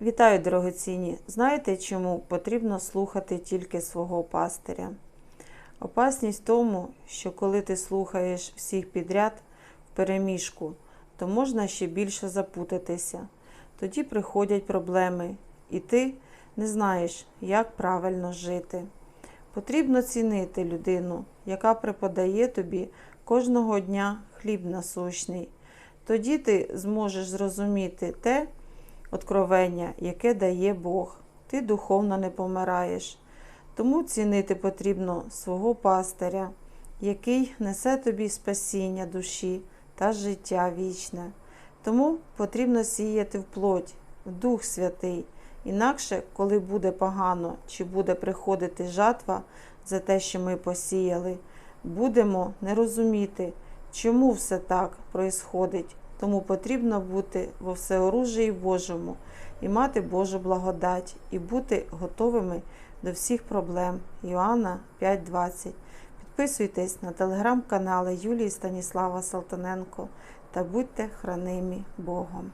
Вітаю, дорогоцінні! Знаєте, чому потрібно слухати тільки свого пастиря? Опасність в тому, що коли ти слухаєш всіх підряд в переміжку, то можна ще більше запутатися. Тоді приходять проблеми, і ти не знаєш, як правильно жити. Потрібно цінити людину, яка преподає тобі кожного дня хліб насущний. Тоді ти зможеш зрозуміти те, откровення, яке дає Бог. Ти духовно не помираєш. Тому цінити потрібно свого пастиря, який несе тобі спасіння душі та життя вічне. Тому потрібно сіяти в плоть, в Дух Святий. Інакше, коли буде погано чи буде приходити жатва за те, що ми посіяли, будемо не розуміти, чому все так происходить. Тому потрібно бути во всеоружії Божому і мати Божу благодать, і бути готовими до всіх проблем. Йоанна 5.20. Підписуйтесь на телеграм-канали Юлії Станіслава Салтаненко та будьте хранимі Богом.